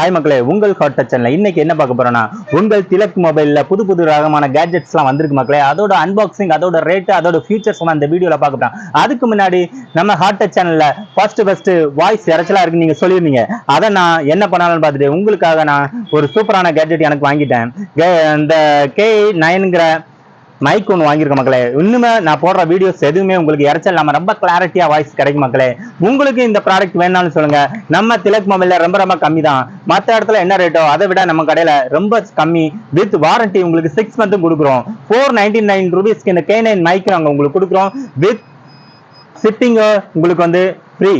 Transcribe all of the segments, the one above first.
Hi மக்களே உங்கள் hot டச்சன்ல இன்னைக்கு என்ன பார்க்க போறோம்னா உங்கள் திலக் மொபைலில் புது புது ரகமான கேட்ஜெட்ஸ்லாம் வந்திருக்கு மக்களே. அதோட அன்பாக்சிங் அதோட ரேட்டு அதோட ஃபியூச்சர்ஸ் நம்ம இந்த வீடியோவில் பார்க்க அதுக்கு முன்னாடி நம்ம ஹாட் டச் சேனலில் ஃபர்ஸ்ட் ஃபர்ஸ்ட் வாய்ஸ் இறைச்சலா இருக்குன்னு நீங்கள் சொல்லியிருந்தீங்க. அதை நான் என்ன பண்ணாலும் பார்த்துட்டு உங்களுக்காக நான் ஒரு சூப்பரான கேட்ஜெட் எனக்கு வாங்கிட்டேன். இந்த கே நைனுங்கிற மைக் ஒன்று வாங்கியிருக்க மக்களே. இன்னுமே நான் போடுற வீடியோஸ் எதுவுமே உங்களுக்கு இறைச்சல் இல்லாமல் ரொம்ப கிளாரிட்டியாக வாய்ஸ் கிடைக்கும் மக்களே. உங்களுக்கு இந்த ப்ராடக்ட் வேணாலும் சொல்லுங்கள் நம்ம திலக் மொபைலில் ரொம்ப ரொம்ப கம்மி தான் மற்ற இடத்துல என்ன ரேட்டோ அதை விட நம்ம கடையில் ரொம்ப கம்மி. வித் வாரண்டி உங்களுக்கு சிக்ஸ் மந்த்தும் கொடுக்குறோம். ஃபோர் நைன்டி நைன் ருபீஸ்க்கு இந்த கே நைன் மைக் நாங்கள் உங்களுக்கு கொடுக்குறோம். வித் சிப்பிங்கு உங்களுக்கு வந்து ஃப்ரீ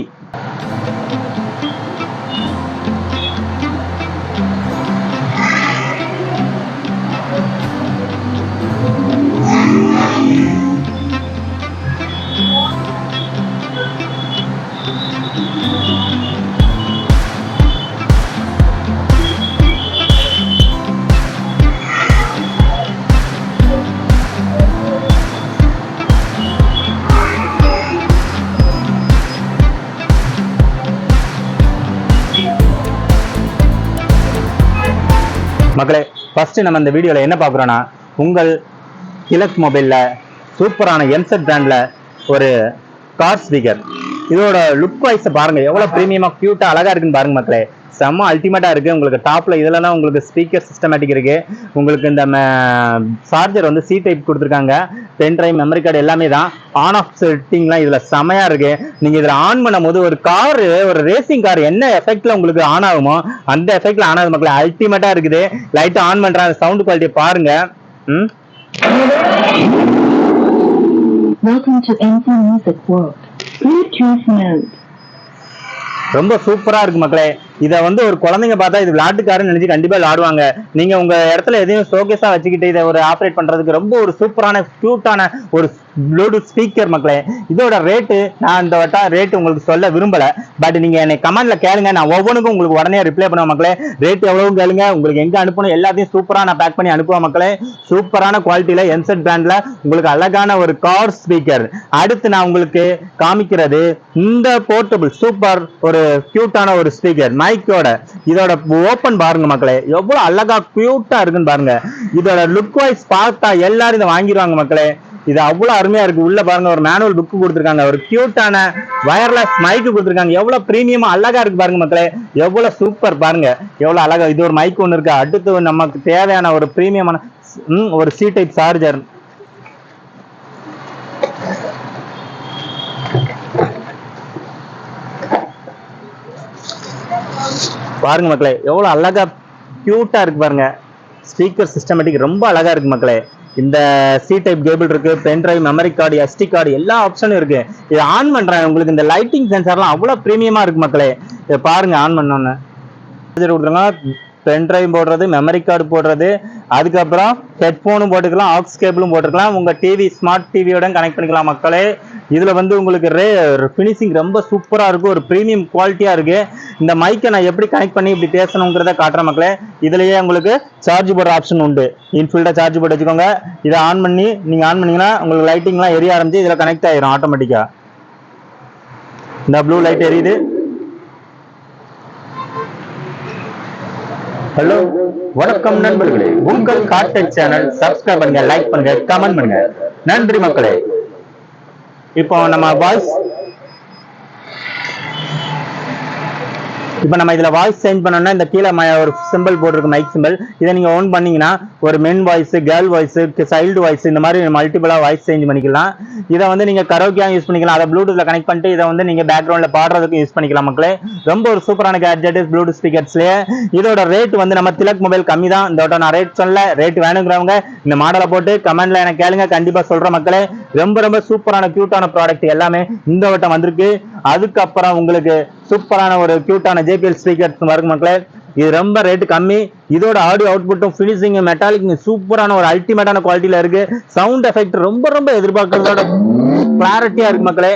மக்களே ஃபர்ஸ்ட் நம்ம இந்த வீடியோல என்ன பார்க்குறோன்னா உங்கள் கிழக் மொபைல்ல சூப்பரான எம்செட் பிராண்ட்ல ஒரு கார் ஸ்பீக்கர் இதோட லுக் வைஸ் பாருங்க எவ்வளவு பிரீமியமா கியூட்டா அழகா இருக்குன்னு பாருங்க மக்களே. செம்ம அல்டிமேட்டா இருக்கு. உங்களுக்கு டாப்ல இதுலலாம் உங்களுக்கு ஸ்பீக்கர் சிஸ்டமேட்டிக் இருக்கு. உங்களுக்கு இந்த சார்ஜர் வந்து சி டைப் கொடுத்துருக்காங்க. பென் டிரைவ் மெமரி கார்டு எல்லாமே தான் ஆன் ஆஃப் செட்டிங்லாம் இதுல செமையா இருக்கு. நீங்க இதுல ஆன் பண்ணும்போது ஒரு கார் ஒரு ரேசிங் கார் என்ன எஃபெக்ட்ல உங்களுக்கு ஆன் ஆகுமோ அந்த எஃபெக்ட்ல ஆன் ஆகுது மக்களே. அல்டிமேட்டா இருக்குது. லைட்டா ஆன் பண்றேன். சவுண்ட் குவாலிட்டி பாருங்க. ம்? Welcome to NC Music World. Bluetooth mode. ரொம்ப சூப்பரா இருக்கு மக்களே. இதை வந்து ஒரு குழந்தைங்க பார்த்தா இது விளையாட்டுக்காரன்னு நினைச்சு கண்டிப்பா விளையாடுவாங்க. நீங்க உங்க இடத்துல எதையும் ஷோகேஸா வச்சுக்கிட்டு இதை ஒரு ஆப்ரேட் பண்றதுக்கு ரொம்ப ஒரு சூப்பரான கியூட்டான ஒரு ப்ளூடூத் ஸ்பீக்கர் மக்களே இதோட ரேட்டு நான் இந்த வட்டம் ரேட்டு உங்களுக்கு சொல்ல விரும்பலை. பட் நீங்கள் என்னை கமெண்டில் கேளுங்க நான் ஒவ்வொன்றுக்கும் உங்களுக்கு உடனே ரிப்ளை பண்ணுவேன் மக்களே. ரேட் எவ்வளவு கேளுங்க உங்களுக்கு எங்கே அனுப்பணும் எல்லாத்தையும் சூப்பராக நான் பேக் பண்ணி அனுப்புவேன் மக்களே. சூப்பரான குவாலிட்டியில் எம்செட் பிராண்டில் உங்களுக்கு அழகான ஒரு கார் ஸ்பீக்கர் அடுத்து நான் உங்களுக்கு காமிக்கிறது இந்த போர்ட்டபிள் சூப்பர் ஒரு க்யூட்டான ஒரு ஸ்பீக்கர் மைக்கோட இதோட ஓப்பன் பாருங்க மக்களே எவ்வளோ அழகா க்யூட்டாக இருக்குன்னு பாருங்க. இதோட லுக் வைஸ் பார்த்தா எல்லாரும் இதை வாங்கிடுவாங்க மக்களே. இது அவ்வளவு அருமையா இருக்கு. உள்ள பாருங்க ஒரு மேனுவல் புக் கொடுத்துருக்காங்க. ஒரு கியூட்டான வயர்லெஸ் மைக் கொடுத்துருக்காங்க. எவ்வளவு பிரீமியமா அழகா இருக்கு பாருங்க மக்களே. எவ்வளவு சூப்பர் பாருங்க. எவ்வளவு அழகா இது ஒரு மைக் ஒன்று இருக்கு. அடுத்து நமக்கு தேவையான ஒரு பிரீமியமான ஒரு சி டைப் சார்ஜர் பாருங்க மக்களே எவ்வளவு அழகா கியூட்டா இருக்கு பாருங்க. ஸ்பீக்கர் சிஸ்டமேட்டிக் ரொம்ப அழகா இருக்கு மக்களே. இந்த சி டைப் கேபிள் இருக்கு pen drive memory card SD card எல்லா ஆப்ஷனும் இருக்கு. இது ஆன் பண்றேன் உங்களுக்கு இந்த லைட்டிங் சென்சார்லாம் அவ்வளவு பிரீமியமா இருக்கு மக்களே. இதை பாருங்க ஆன் பண்ணோன்னு. கொடுத்துருங்க. பென் டிரைவ் போடுறது மெமரி கார்டு போடுறது. அதுக்கப்புறம் ஹெட்ஃபோனும் போட்டுக்கலாம் ஆக்ஸ் கேபிளும் போட்டுக்கலாம். உங்க டிவி ஸ்மார்ட் டிவியோட கனெக்ட் பண்ணிக்கலாம் மக்களே. இதில் வந்து உங்களுக்கு ரே ஃபினிஷிங் ரொம்ப சூப்பராக இருக்குது ஒரு ப்ரீமியம் குவாலிட்டியாக இருக்குது இந்த மைக்கை நான் எப்படி கனெக்ட் பண்ணி இப்படி பேசணுங்கிறத காட்டுறேன் மக்களே. இதுலேயே உங்களுக்கு சார்ஜ் போடுற ஆப்ஷன் உண்டு. இன்ஃபீல்டாக சார்ஜ் போட்டு வச்சுக்கோங்க. இதை ஆன் பண்ணி நீங்கள் ஆன் பண்ணீங்கன்னா உங்களுக்கு லைட்டிங்லாம் எரிய ஆரம்பிச்சு இதில் கனெக்ட் ஆயிரும் ஆட்டோமேட்டிக்காக இந்த ப்ளூ லைட் எரியுது. ஹலோ வணக்கம் நண்பர்களே. உங்கள் காட்டன் சேனல் சப்ஸ்கிரைப் பண்ணுங்க லைக் பண்ணுங்க கமெண்ட் பண்ணுங்க. நன்றி மக்களே. இப்போ நம்ம வாய்ஸ் இப்போ நம்ம இதில் வாய்ஸ் சேஞ்ச் பண்ணோம்னா இந்த கீழே ம- ஒரு சிம்பிள் போட்டிருக்கு மைக் சிம்பிள் இதை நீங்கள் ஓன் பண்ணிங்கன்னா ஒரு men voice girl voice child voice இந்த மாதிரி மல்டிபிளாக வாய்ஸ் சேஞ்ச் பண்ணிக்கலாம். இதை வந்து நீங்கள் கரோக்கியாக யூஸ் பண்ணிக்கலாம். அதை ப்ளூடூத்தில் கனெக்ட் பண்ணிட்டு இதை வந்து நீங்கள் பேக்ரவுண்டில் பாடுறதுக்கு யூஸ் பண்ணிக்கலாம் மக்களே. ரொம்ப ஒரு சூப்பரான கேட்ஜெட் ப்ளூடூத் ஸ்பீக்கர்ஸ்லேயே இதோட ரேட் வந்து நம்ம திலக் மொபைல் கம்மி தான் இந்த நான் ரேட் சொல்ல ரேட் வேணுங்கிறவங்க இந்த மாடலை போட்டு கமெண்ட்ல எனக்கு கேளுங்க. கண்டிப்பாக சொல்கிற மக்களே. ரொம்ப ரொம்ப சூப்பரான க்யூட்டான ப்ராடக்ட் எல்லாமே இந்த வட்டம் வந்திருக்கு. அதுக்கப்புறம் உங்களுக்கு சூப்பரான ஒரு கியூட்டான ஜேபிஎல் ஸ்பீக்கர்ஸ் வரும் மக்களே. இது ரொம்ப ரேட் கம்மி. இதோட ஆடியோ அவுட்புட்டும் ஃபினிஷிங் மெட்டாலிக் சூப்பரான ஒரு அல்டிமேட்டான குவாலிட்டியில இருக்கு. சவுண்ட் எஃபெக்ட் ரொம்ப ரொம்ப எதிர்பார்க்கறதோட கிளாரிட்டியா இருக்கு மக்களே.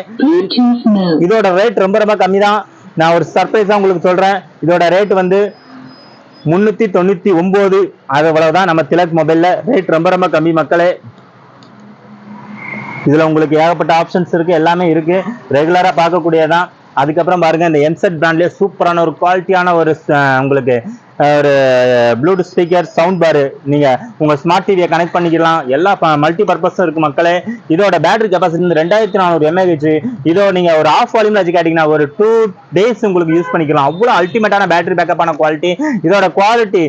இதோட ரேட் ரொம்ப ரொம்ப கம்மி தான் நான் ஒரு சர்ப்ரைஸா உங்களுக்கு சொல்றேன். இதோட ரேட் வந்து முன்னூத்தி தொண்ணூத்தி ஒன்பது. அது அவ்வளவுதான் நம்ம திலக் மொபைல்ல ரேட் ரொம்ப ரொம்ப கம்மி மக்களே. இதில் உங்களுக்கு ஏகப்பட்ட ஆப்ஷன்ஸ் இருக்குது எல்லாமே இருக்குது ரெகுலராக பார்க்கக்கூடியதான் அதுக்கப்புறம் பாருங்க இந்த எம்செட் பிராண்ட்லேயே சூப்பரான ஒரு குவாலிட்டியான ஒரு உங்களுக்கு ஒரு ப்ளூடூத் ஸ்பீக்கர் சவுண்ட் பாரு நீங்கள் உங்கள் ஸ்மார்ட் டிவியை கனெக்ட் பண்ணிக்கலாம். எல்லா மல்டி பர்பஸும் இருக்குது மக்களே. இதோட பேட்டரி கெப்பாசிட்டி வந்து ரெண்டாயிரத்தி நானூறு எம்ஏஹெச் இதோ நீங்கள் ஒரு ஆஃப் வால்யூம்ல வச்சு கேட்டிங்கன்னா ஒரு டூ டேஸ் உங்களுக்கு யூஸ் பண்ணிக்கலாம். அவ்வளோ அல்டிமேட்டான பேட்டரி பேக்கப்பான குவாலிட்டி இதோட குவாலிட்டி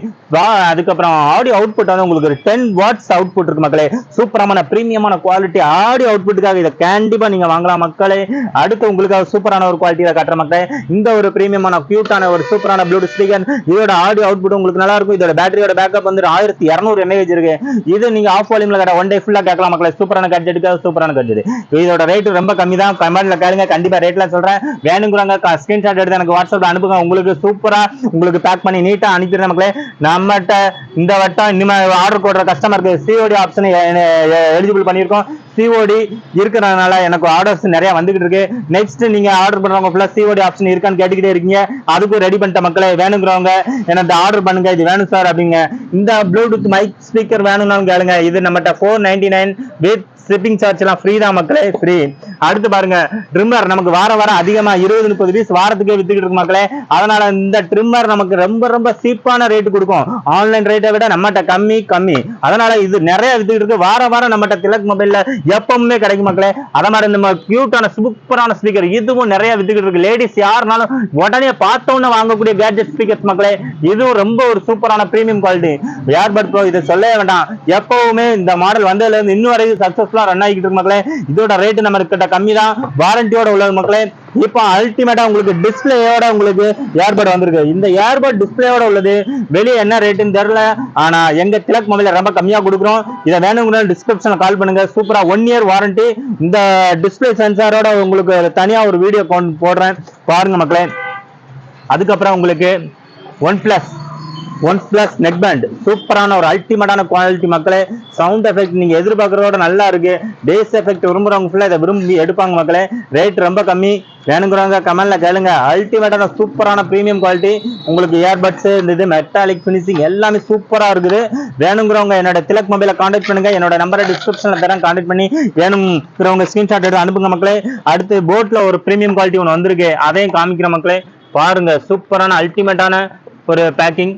அதுக்கப்புறம் ஆடியோ அவுட்புட் வந்து உங்களுக்கு ஒரு டென் வாட்ஸ் அவுட்புட் இருக்கு மக்களே. சூப்பரான பிரீமியமான குவாலிட்டி ஆடியோ அவுட்புட்டுக்காக இதை கண்டிப்பா நீங்க வாங்கலாம் மக்களே. அடுத்து உங்களுக்காக சூப்பரான ஒரு குவாலிட்டியில காட்டுற மக்களே. இந்த ஒரு பிரீமியமான கியூட்டான ஒரு சூப்பரான ப்ளூடூத் ஸ்பீக்கர் இதோட ஆடியோ அவுட்புட் உங்களுக்கு நல்லா இருக்கும். இதோட பேட்டரியோட பேக்கப் வந்து ஆயிரத்தி இரநூறு எம்ஏஹெச் இருக்கு. இது நீங்க ஆஃப் வால்யூமில் கேட்ட ஒன் டே ஃபுல்லாக கேட்கலாம் மக்களே. சூப்பரான கட்ஜெட்டுக்காக சூப்பரான கட்ஜெட் இதோட ரேட்டு ரொம்ப கம்மி தான் கமெண்ட்ல கேளுங்க. கண்டிப்பா ரேட்லாம் சொல்றேன். வேணுங்கிறாங்க ஸ்கிரீன்ஷாட் எடுத்து எனக்கு வாட்ஸ்அப்ல அனுப்புங்க. உங்களுக்கு சூப்பரா உங்களுக்கு பேக் பண்ணி நீட்டா அனுப்பிடுறேன் மக்களே. நம்மகிட்ட இந்த வட்டம் இனிமே ஆர்டர் போடுற கஸ்டமருக்கு சிஓடி ஆப்ஷன் எலிஜிபிள் பண்ணியிருக்கோம். சிஓடி இருக்கிறதுனால எனக்கு ஆர்டர்ஸ் நிறைய வந்துகிட்டு இருக்கு. நெக்ஸ்ட் நீங்க ஆர்டர் பண்றவங்க ஃபுல்லா சிஓடி ஆப்ஷன் இருக்கான்னு கேட்டுக்கிட்டே இருக்கீங்க. அதுக்கும் ரெடி பண்ணிட்ட மக்களே. வேணுங்கிறவங்க எனக்கு ஆர்டர் பண்ணுங்க. இது வேணும் சார் அப்படிங்க. இந்த ப்ளூடூத் மைக் ஸ்பீக்கர் வேணும்னாலும் கேளுங்க. இது நம்மகிட்ட four ninety nine with shipping charge எல்லாம் ஃப்ரீ தான் மக்களே. ஃப்ரீ அடுத்து பாருங்க ட்ரிம்மர் நமக்கு வார வாரம் அதிகமா இருபது முப்பது பீஸ் வாரத்துக்கே வித்துக்கிட்டு இருக்கு மக்களே. அதனால இந்த ட்ரிம்மர் நமக்கு ரொம்ப ரொம்ப சீப்பான ரேட் கொடுக்கும். ஆன்லைன் ரேட்டை விட நம்மகிட்ட கம்மி கம்மி. அதனால இது நிறைய வித்துக்கிட்டு இருக்கு. வார வாரம் நம்மகிட்ட திலக் மொபைல்ல எப்பவுமே கிடைக்கும் மக்களே. அதை மாதிரி இந்த கியூட்டான சூப்பரான ஸ்பீக்கர் இதுவும் நிறைய வித்துக்கிட்டு இருக்கு. லேடிஸ் யாருனாலும் உடனே பார்த்தோன்னு வாங்கக்கூடிய கேட்ஜெட் ஸ்பீக்கர்ஸ் மக்களே இதுவும் ரொம்ப ஒரு சூப்பரான ப்ரீமியம் குவாலிட்டி ஏர்பட் ப்ரோ இதை சொல்லவே வேண்டாம். எப்பவுமே இந்த மாடல் வந்ததுல இருந்து இன்னும் வரைக்கும் சக்சஸ்ஃபுல்லா ரன் ஆகிட்டு இருக்கு மக்களே. இதோட ரேட்டு நம்ம கிட்ட கம்மி தான் வாரண்டியோட உள்ளது மக்களே. இப்போ அல்டிமேட்டா உங்களுக்கு டிஸ்பிளேயோட உங்களுக்கு ஏர்பட் வந்திருக்கு. இந்த ஏர்பட் டிஸ்பிளேயோட உள்ளது. வெளியே என்ன ரேட்டுன்னு தெரியல. ஆனா எங்க கிழக்கு மொபைல ரொம்ப கம்மியா கொடுக்குறோம். இதை வேணுங்கிற டிஸ்கிரிப்ஷன்ல கால் பண்ணுங்க. சூப்பரா ஒன் இயர் வாரண்டி இந்த டிஸ்பிளே சென்சாரோட உங்களுக்கு தனியா ஒரு வீடியோ போடுறேன். பாருங்க மக்களே. அதுக்கப்புறம் உங்களுக்கு one plus one plus neck band சூப்பரான ஒரு அல்டிமேட்டான குவாலிட்டி மக்களே. சவுண்ட் எஃபெக்ட் நீங்கள் எதிர்பார்க்குறதோட நல்லா இருக்கு. பேஸ் எஃபெக்ட் விரும்புகிறவங்க ஃபுல்லாக இதை விரும்பி எடுப்பாங்க மக்களே. ரேட் ரொம்ப கம்மி. வேணுங்கிறவங்க கமெண்ட்ல கேளுங்க. அல்டிமேட்டான சூப்பரான ப்ரீமியம் குவாலிட்டி உங்களுக்கு இயர்பட்ஸ் இந்த இது மெட்டாலிக் ஃபினிஷிங் எல்லாமே சூப்பராக இருக்குது. வேணுங்கிறவங்க என்னோட திலக் மொபைல காண்டாக்ட் பண்ணுங்க. என்னோட நம்பரை டிஸ்கிரிப்ஷனில் தரேன். காண்டாக்ட் பண்ணி வேணுங்கிறவங்க ஸ்கிரீன்ஷாட் எடுத்து அனுப்புங்க மக்களே. அடுத்து போட்டில் ஒரு ப்ரீமியம் குவாலிட்டி ஒன்று வந்திருக்கு. அதையும் காமிக்கிற மக்களே. பாருங்க. சூப்பரான அல்டிமேட்டான ஒரு பேக்கிங்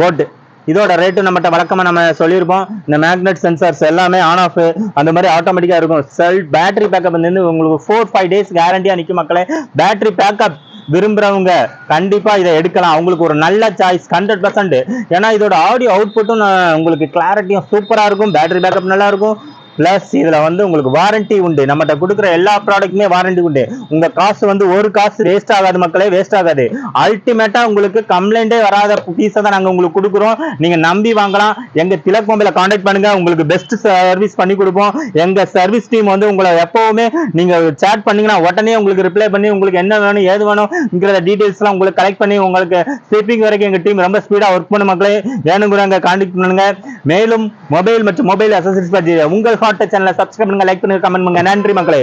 போட்டு இதோட ரேட்டு நம்மகிட்ட வழக்கமாக நம்ம சொல்லியிருப்போம். இந்த மேக்னெட் சென்சார்ஸ் எல்லாமே ஆன் ஆஃப் அந்த மாதிரி ஆட்டோமேட்டிக்காக இருக்கும். செல் பேட்டரி பேக்கப் வந்து உங்களுக்கு ஃபோர் ஃபைவ் டேஸ் கேரண்டியாக நிற்கும் மக்களே. பேட்டரி பேக்கப் விரும்புறவங்க கண்டிப்பா இதை எடுக்கலாம். அவங்களுக்கு ஒரு நல்ல சாய்ஸ் ஹண்ட்ரட் பர்சன்ட் ஏன்னா இதோட ஆடியோ அவுட்புட்டும் உங்களுக்கு கிளாரிட்டியும் சூப்பரா இருக்கும். பேட்டரி பேக்கப் நல்லா இருக்கும். பிளஸ் இதுல வந்து உங்களுக்கு வாரண்டி உண்டு. நம்மகிட்ட கொடுக்குற எல்லா ப்ராடக்ட்டுமே வாரண்டி உண்டு. உங்க காசு வந்து ஒரு காசு வேஸ்ட் ஆகாது மக்களே வேஸ்ட் ஆகாது. அல்டிமேட்டா உங்களுக்கு கம்ப்ளைண்டே வராத பீஸை தான் நாங்க உங்களுக்கு கொடுக்குறோம். நீங்க நம்பி வாங்கலாம். எங்க திலக் மொபைல காண்டாக்ட் பண்ணுங்க. உங்களுக்கு பெஸ்ட் சர்வீஸ் பண்ணி கொடுப்போம். எங்க சர்வீஸ் டீம் வந்து உங்களை எப்பவுமே நீங்க சேட் பண்ணீங்கன்னா உடனே உங்களுக்கு ரிப்ளை பண்ணி உங்களுக்கு என்ன வேணும் ஏது வேணும்ங்கிற டீடைல்ஸ் எல்லாம் உங்களுக்கு கலெக்ட் பண்ணி உங்களுக்கு ஸ்லீப்பிங் வரைக்கும் எங்க டீம் ரொம்ப ஸ்பீடா ஒர்க் பண்ணும் மக்களே. வேணுங்கிறவங்க காண்டாக்ட் பண்ணுங்க. மேலும் மொபைல் மற்றும் மொபைல் அசசரிஸ் பற்றி உங்கள் ஹாட் சேனலை சப்ஸ்கிரைப் பண்ணுங்க லைக் பண்ணுங்க கமெண்ட் பண்ணுங்க. நன்றி மக்களே.